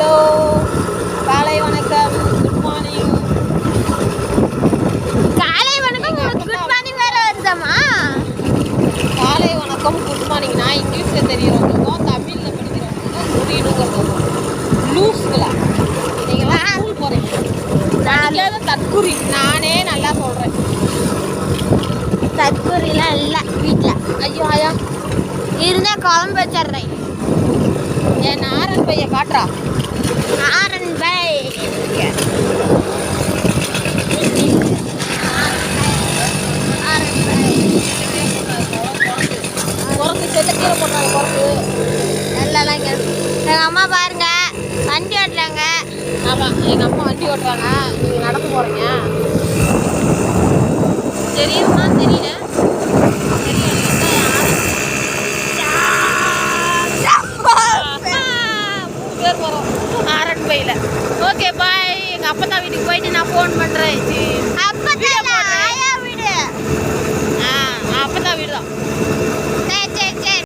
Hello. காலை வணக்கம். Good morning காலை வணக்கம் குட் மார்னிங் வேற வருதம்மா? காலை வணக்கம் குட் மார்னிங் நான் இங்கிலீஷில் தெரியறவங்களுக்கும் தமிழில் படிக்கிறவங்களுக்கும் புரியணுங்கிறது லூஸ்களா நீங்களாம் ஸ்கூல் போகிறீங்க நான் தற்குறி நானே நல்லா சொல்கிறேன் தற்கூரிலாம் இல்லை வீட்டில் ஐயோ ஐயா. இருந்தால் குழம்பு வச்சிட்றேன். என் ஆரன் பையன் காட்டுறா. ஆரன் பை குரங்கு செத்த கீழே போட்டாங்க குரங்கு நல்லாலாம் எங்கள் அம்மா பாருங்க வண்டி ஓட்டுறாங்க ஆமாம் எங்கள் அம்மா வண்டி ஓட்டுறாங்க நீங்கள் நடந்து போகிறீங்க தெரியுமா தெரியல. ఓకే బాయ్ ఇంకా అప్పతో వీటికి పోయిన